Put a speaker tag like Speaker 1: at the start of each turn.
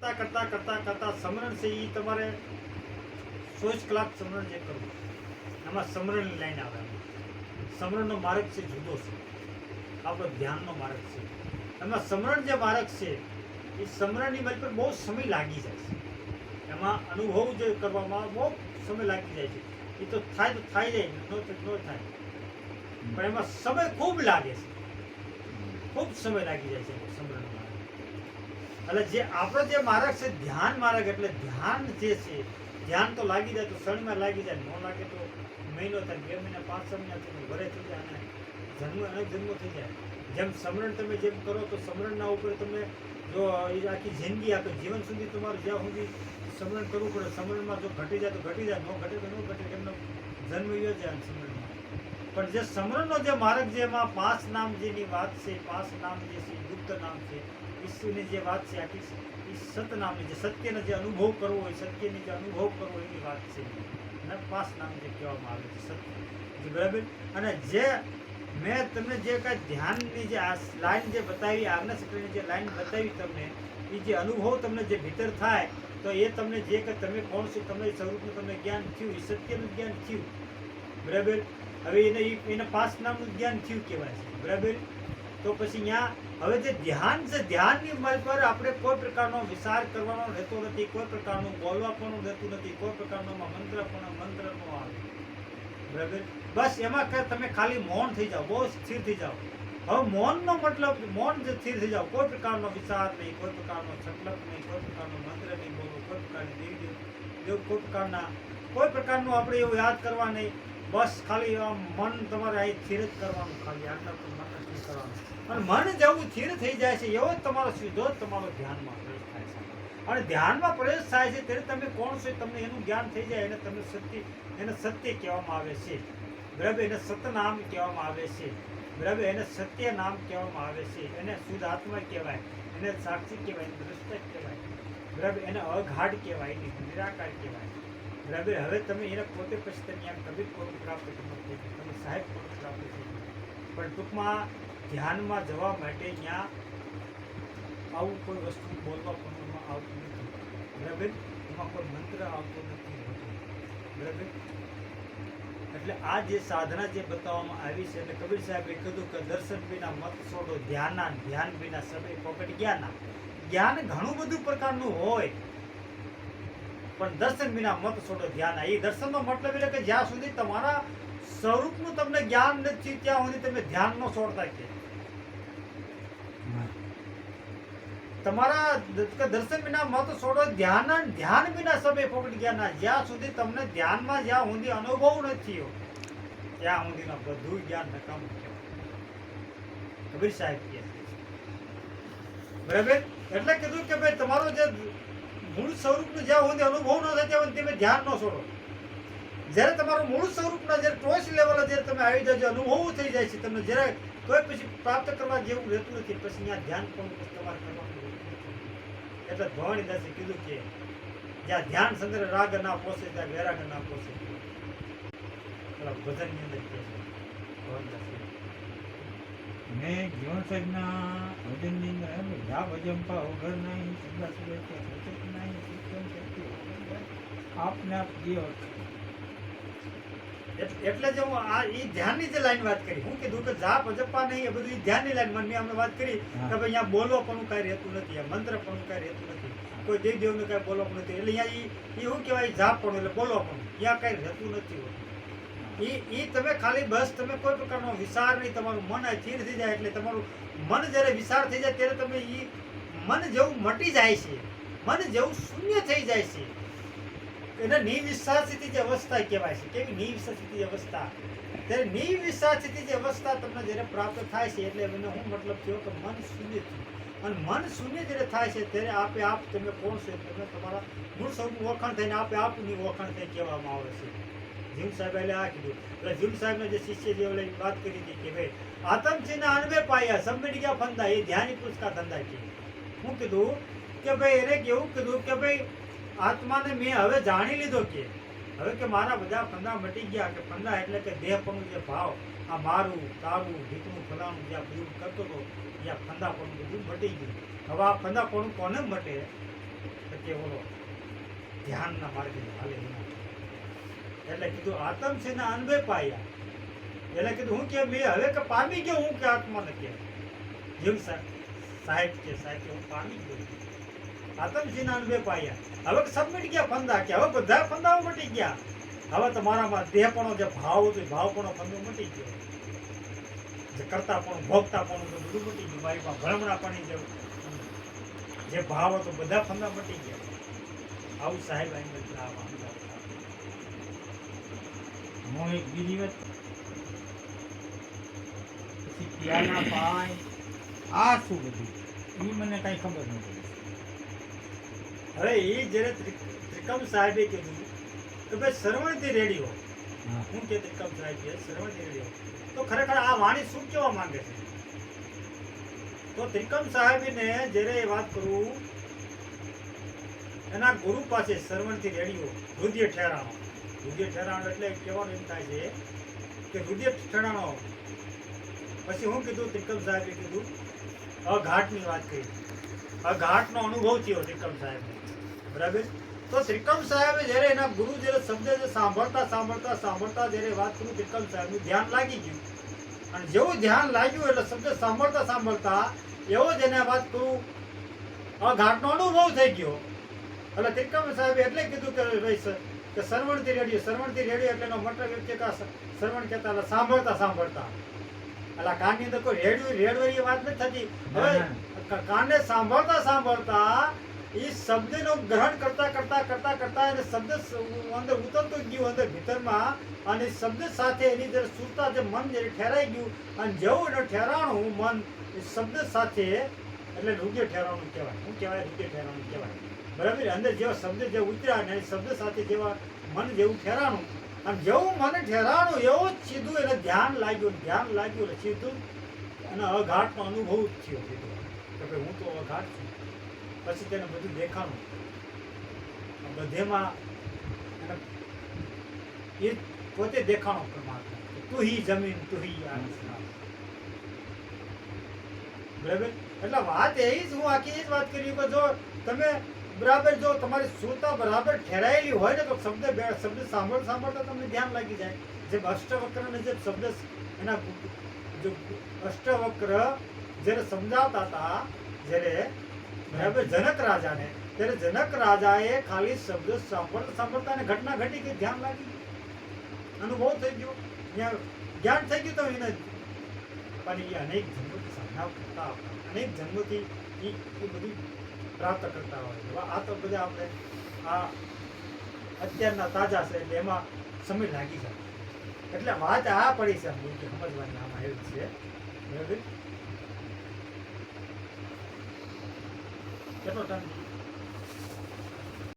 Speaker 1: કરતા કરતા કરતા કરતા સમરણ છે એ તમારે ચોવીસ કલાક સમરણ જે કરવું એમાં સમરણની લાઈન આવે. સમરણનો માર્ગ છે જુદો છે. આપણો ધ્યાનનો માર્ગ છે. એમાં સમરણ જે માર્ગ છે, એ સમરણની બાજુ પર બહુ સમય લાગી જાય છે. એમાં અનુભવ જે કરવામાં બહુ સમય લાગી જાય છે. એ તો થાય તો થાય જાય ન ન થાય. પણ એમાં સમય ખૂબ લાગે છે. ખૂબ સમય લાગી જાય છે સમરણ માર્ગ એટલે જે આપણો જે માર્ગ છે, ધ્યાન માર્ગ, એટલે ધ્યાન જે છે, ધ્યાન તો લાગી જાય, તો ક્ષણમાં લાગી જાય, ન લાગે તો મહિનો થાય, બે મહિના, પાંચ, છ મહિના થાય વરે થઈ જાય અને જન્મ અને જન્મ થઈ જાય. જેમ સમરણ તમે જેમ કરો, તો સમરણના ઉપર તમે જો એ આખી જિંદગી આપે જીવન સુધી તમારું જ્યાં સુધી સમરણ કરવું પડે, સમરણમાં જો ઘટી જાય તો ઘટી જાય, ન ઘટે તો ન ઘટે, એમનો જન્મ યો જાય સમરણમાં. પણ જે સમરણનો જે માર્ગ જે એમાં પાંચ નામ જેની વાત છે પાંચ નામ જે છે, ગુપ્ત નામ છે ઈશ્વરની જે વાત છે આખી એ સત નામની જે સત્યનો જે અનુભવ કરવો હોય, સત્યની જે અનુભવ કરવો એની વાત છે. અને પાસ નામ જે કહેવામાં આવે છે, સત્ય. બરાબર? અને જે મેં તમને જે કાંઈ ધ્યાનની જે આ લાઈન જે બતાવી, આજ્ઞા ચક્રની જે લાઈન બતાવી તમને એ જે અનુભવ તમને જે ભીતર થાય, તો એ તમને જે કે તમે કોણ છો, તમને સ્વરૂપનું તમને જ્ઞાન થયું એ સત્યનું જ્ઞાન થયું. બરાબર? હવે એને એને પાંચ નામનું જ્ઞાન થયું કહેવાય છે. બરાબર? તો પછી ત્યાં હવે જે ધ્યાન છે, ધ્યાનની મલ પર આપણે કોઈ પ્રકારનો વિચાર કરવાનો રહેતો નથી, કોઈ પ્રકારનું બોલવા પણ રહેતું નથી, કોઈ પ્રકારનો મંત્ર પણ મંત્ર નો આવે. બરાબર? બસ એમાં કે તમે ખાલી મૌન થઈ જાઓ, બહુ સ્થિર થઈ જાઓ. હવે મૌનનો મતલબ, મૌન જે સ્થિર થઈ જાઓ, કોઈ પ્રકારનો વિચાર નહીં, કોઈ પ્રકારનો છટલક નહીં, કોઈ પ્રકારનો મંત્ર નહીં બોલો કોઈ પ્રકારની દેવ દેવ કોઈ પ્રકારના, કોઈ પ્રકારનું આપણે એવું યાદ કરવા નહીં. બસ ખાલી આમ મન તમારે અહીં સ્થિર જ કરવાનું ખાલી આટલા તો મન સ્થિર કરવાનું. અને મન જેવું સ્થિર થઈ જાય છે, એવો જ તમારો સીધો જ તમારો ધ્યાનમાં પ્રવેશ થાય છે. અને ધ્યાનમાં પ્રવેશ થાય છે ત્યારે તમે કોણ છો તમને એનું જ્ઞાન થઈ જાય, એને તમને સત્ય, એને સત્ય કહેવામાં આવે છે. બરાબર, એને સતનામ કહેવામાં આવે છે. બરાબર, એને સત્ય નામ કહેવામાં આવે છે. એને શુદ્ધ આત્મા કહેવાય, એને સાક્ષી કહેવાય દ્રષ્ટ કહેવાય. બરાબર, એને અઘાટ કહેવાય નિરાકાર કહેવાય. બરાબર હવે તમે એને પોતે પછી તમે એમ કબીર કોણ પ્રાપ્ત કરો તમે સાહેબ કોણ પ્રાપ્ત થઈ પણ ટૂંકમાં ધ્યાનમાં જવા માટે ત્યાં આવું કોઈ વસ્તુ બોલવા પણ આવતું નથી. બરાબર? એમાં કોઈ મંત્ર આવતો નથી. બરાબર? એટલે આ જે સાધના જે બતાવવામાં આવી છે, એટલે કબીર સાહેબે કીધું કે દર્શન વિના મત છોડો, ધ્યાના, ધ્યાન વિના સમય પોપટ જ્ઞાના જ્ઞાન ઘણું બધું પ્રકારનું હોય પણ દર્શન વિના મત છોડો, ધ્યાન એ દર્શનનો મતલબ એટલે કે જ્યાં સુધી તમારા સ્વરૂપનું તમને જ્ઞાન નથી, ત્યાં સુધી તમે ધ્યાન ન છોડતા કે. તમારા દર્શન વિના મત છોડો, ધ્યાન ધ્યાન વિના સમય પકડી ગયા ના જ્યાં સુધી તમને ધ્યાનમાં જ્યાં સુધી અનુભવ નથી થયો, ત્યાં સુધીના બધું જ્ઞાન નકામ કબીર સાહેબ કે બરાબર? એટલે કીધું કે ભાઈ તમારો જે મૂળ સ્વરૂપનું જ્યાં સુધી અનુભવ ન થાય ત્યાં તમે ધ્યાન ન છોડો. જ્યારે તમારું મૂળ સ્વરૂપના જ્યારે ટોચ લેવલે જ્યારે તમે આવી જાય છે, અનુભવ થઈ જાય છે તમને જ્યારે કોઈ પછી પ્રાપ્ત કરવા જેવું રહેતું નથી. પછી ત્યાં ધ્યાન પણ તમારે કરવાનું એટલે ભવાની દાસે કીધું કે જ્યાં ધ્યાન સંગ્રહ રાગ ના પોસે ત્યાં વૈરાગ ના પોસે. પેલા ભજનની અંદર કહે છે. ભવાનીદાસે.
Speaker 2: મેં જીવન સાહેબના ભજનની અંદર એમ યા ભજંપા વગર નહીં સદા કે સચિત નહીં શિક્ષણ શક્તિ આપને આપ
Speaker 1: જીવ. એટલે જ હું આ એ ધ્યાનની જે લાઈન વાત કરી હું કીધું કે જાપ અજપ્પા નહીં એ બધું એ ધ્યાનની લાઈન મને અમે વાત કરી કે ભાઈ અહીંયા બોલવા પણ કાંઈ રહેતું નથી મંત્ર પણ કાંઈ રહેતું નથી કોઈ દેવ દેવને કાંઈ બોલવા પણ નથી એટલે અહીંયા એ શું કહેવાય જાપ પણ એટલે બોલવા પણ ત્યાં કાંઈ રહેતું નથી હોતું. ઈ ઈ તમે ખાલી બસ, તમે કોઈ પ્રકારનો વિચાર નહીં, તમારું મન અચીર થઈ જાય એટલે તમારું મન જ્યારે વિચાર થઈ જાય ત્યારે તમે ઈ મન જેવું મટી જાય છે. મન જેવું શૂન્ય થઈ જાય છે. એને નિવિશ્વાસિત જે અવસ્થા કહેવાય છે. કેવી? સ્થિતિ અવસ્થા. ત્યારે નિવિશ્વાસિત જે અવસ્થા તમને જ્યારે પ્રાપ્ત થાય છે એટલે એનો હું મતલબ થયો કે મન શૂન્ય થયું. અને મન શૂન્ય જ્યારે થાય છે ત્યારે આપે આપ તમે કોણ છો? તમે તમારા મૂળ સ્વરૂપનું ઓળખાણ થઈને આપે આપની ઓળખાણ થઈ કહેવામાં આવે છે. જીમ સાહેબ એટલે આ કીધું. એટલે જીમ સાહેબના જે શિષ્ય જે ઓલે વાત કરી હતી કે ભાઈ આતમચિહ્ન અનવે પાયા સંમેડી ગયા ફંદા, એ ધ્યાની પુસ્તકા ધંધા કે હું કીધું કે ભાઈ, એને કેવું કીધું કે ભાઈ, આત્માને મેં હવે જાણી લીધો કે, હવે કે મારા બધા ફંદા મટી ગયા, કે ફંદા એટલે કે દેહપણું જે ભાવ, આ મારું, તારું ભીતનું ફલાણું જ્યાં બધું કરતો હતો જ્યાં ફંદાપણું બધું મટી ગયું. હવે આ ફંદાપણું કોને મટે? કે ઓલો ધ્યાનના માર્ગે હાલે એના. એટલે કીધું આત્મ છે ને પાયા. એટલે કીધું, હું કે, મેં હવે કે પામી ગયો, હું કે આત્માને કે. જેમ સાહેબ કે સાહેબ કે, હું પામી ગયો. આતમસિંહના ને પાયા. હવે સબમિટ ગયા, ફંદા કે હવે બધા ફંદાઓ મટી ગયા. હવે તમારામાં મારામાં દેહપણો જે ભાવ હતો ભાવપણો ફંદો મટી ગયો. જે કરતા પણ ભોગતા પણ બધું મટી ગયું. મારી પાસે ભ્રમણા પણ જે જે ભાવ હતો, બધા ફંદા મટી ગયા. આવું સાહેબ આઈને આ
Speaker 2: હું એક બીજી વાત પછી પિયાના પાય આ શું બધું? એ મને કાંઈ ખબર નથી
Speaker 1: હવે એ જ્યારે ત્રિકમ સાહેબે કીધું કે ભાઈ શ્રવણથી રેડી હો.
Speaker 2: હું.
Speaker 1: કે ત્રિકમ સાહેબ છે શ્રવણથી રેડી હો. તો ખરેખર આ વાણી શું કહેવા માંગે છે? તો ત્રિકમ સાહેબને જ્યારે એ વાત કરું એના ગુરુ પાસે શ્રવણથી રેડી હો હૃદય ઠેરાણો હૃદય ઠેરાણો એટલે કહેવાનું એમ થાય છે કે હૃદય ઠેરાણો પછી હું કીધું ત્રિકમ સાહેબે કીધું, અઘાટની વાત કરી. અઘાટનો અનુભવ થયો ત્રિકમ સાહેબને. બરાબર? તો ત્રિકમ સાહેબે જ્યારે એના ગુરુ જ્યારે શબ્દ સાંભળતા સાંભળતા સાંભળતા જ્યારે વાત કરું ત્રિકમ સાહેબનું ધ્યાન લાગી ગયું. અને જેવું ધ્યાન લાગ્યું એટલે શબ્દ સાંભળતા સાંભળતા એવો જ એને વાત કરું, અઘાટનો અનુભવ થઈ ગયો. એટલે ત્રિકમ સાહેબે એટલે કીધું કે, ભાઈ કે શ્રવણથી રેડિયો શ્રવણથી રેડિયો એટલે એનો મતલબ એમ છે કે શ્રવણ કહેતા સાંભળતા સાંભળતા. એટલે કાનની અંદર કોઈ રેડિયો રેડવાની વાત નથી થતી. હવે
Speaker 2: ના,
Speaker 1: કાને સાંભળતા સાંભળતા એ શબ્દનું ગ્રહણ કરતા કરતા કરતા કરતા એને શબ્દ અંદર ઉતરતું ગયું અંદર ભીતરમાં અને શબ્દ સાથે એની જયારે સુરતા જે મન જે ઠેરાઈ ગયું. અને જેવું એને ઠેરાણું મન શબ્દ સાથે એટલે રૂપિયો ઠેરવાનું કહેવાય. શું કહેવાય રૂપિયો ઠેરવાનું કહેવાય? બરાબર? અંદર જેવા શબ્દ જે ઉતર્યા ને શબ્દ સાથે જેવા મન જેવું ઠેરાણું. અને જેવું મને ઠેરાણું, એવું જ સીધું એને ધ્યાન લાગ્યું ધ્યાન લાગ્યું એટલે સીધું અને અઘાટનો અનુભવ જ થયો સીધો. કે ભાઈ હું તો અઘાટ છું. પછી તેને બધું દેખાણું. બધેમાં એ પોતે દેખાણો પરમાત્મા તું હી જમીન તું હી આસમાન બરાબર? એટલે વાત એ જ, હું આખી એ જ વાત કરી કે જો તમે બરાબર જો તમારી શ્રોતા બરાબર ઠેરાયેલી હોય ને તો શબ્દ શબ્દ સાંભળ સાંભળતા તમને ધ્યાન લાગી જાય. જે અષ્ટવક્રને જે શબ્દ એના જો અષ્ટવક્ર જ્યારે સમજાવતા હતા, જ્યારે બરાબર જનક રાજાને, ત્યારે જનક રાજાએ ખાલી શબ્દ સાંભળતા સાંભળતા અને ઘટના ઘટી કે ધ્યાન લાગી અનુભવ થઈ ગયો. જ્ઞાન થઈ ગયું તો એને. પણ એ અનેક કરતા આવતા. અનેક જન્મથી એ એ બધું પ્રાપ્ત કરતા હોય છે. આ તો બધા આપણે આ અત્યારના તાજા છે એટલે એમાં સમય લાગી જાય એટલે વાત આ પડી છે કે સમજવાની આમાં એવું છે બરાબર કેટલો ટાઈમ